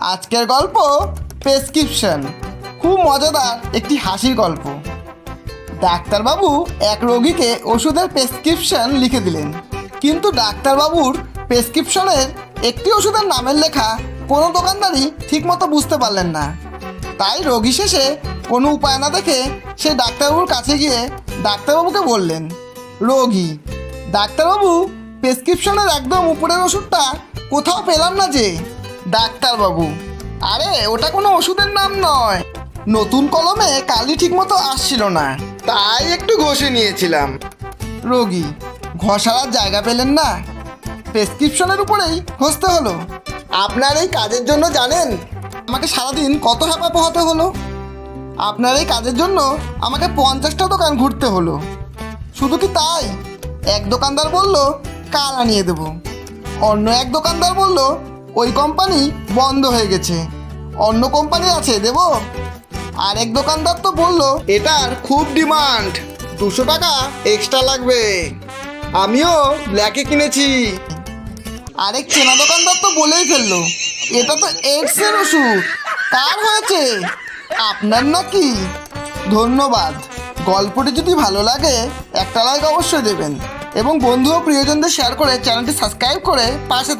আজকের গল্প প্রেসক্রিপশন খুব মজাদার একটি হাসির গল্প। ডাক্তারবাবু এক রোগীকে ওষুধের প্রেসক্রিপশন লিখে দিলেন। কিন্তু ডাক্তারবাবুর প্রেসক্রিপশনের একটি ওষুধের নামের লেখা কোনো দোকানদারই ঠিকমতো বুঝতে পারলেন না। তাই রোগী শেষে কোনো উপায় না দেখে সে ডাক্তারবাবুর কাছে গিয়ে ডাক্তারবাবুকে বললেন, রোগী, ডাক্তারবাবু প্রেসক্রিপশনের একদম উপরের ওষুধটা কোথাও পেলাম না যে? ডাক্তারবাবু। আরে, ওটা কোনো ওষুধের নাম নয়। নতুন কলমে কালি ঠিকমতো আসছিল না। তাই একটু ঘষে নিয়েছিলাম। রোগী, ঘষার জায়গা পেলেন না? প্রেসক্রিপশনের উপরেই ঘষতে হলো। আপনার এই কাজের জন্য জানেন, আমাকে সারাদিন কত হাঁপা পোহাতে হলো। আপনার এই কাজের জন্য আমাকে পঞ্চাশটা দোকান ঘুরতে হলো। শুধু কি তাই? এক দোকানদার বলল, কাল আনিয়ে দেবো। অন্য এক দোকানদার বলল ওই কোম্পানি বন্ধ হয়ে গেছে। অন্য কোম্পানি আছে, দেব? আরেক দোকানদার তো বলল, এটার খুব ডিমান্ড দুশো টাকা এক্সট্রা লাগবে। আমিও ব্ল্যাকে কিনেছি। আরেক চেনা দোকানদার তো বলেই ফেলল, এটা তো এইডসের ওষুধ। কার হয়েছে? আপনার নাকি? ধন্যবাদ। গল্পটি যদি ভালো লাগে, একটা লাইক অবশ্যই দেবেন। এবং বন্ধু ও প্রিয়জনদের শেয়ার করে চ্যানেলটি সাবস্ক্রাইব করে পাশে থাকবেন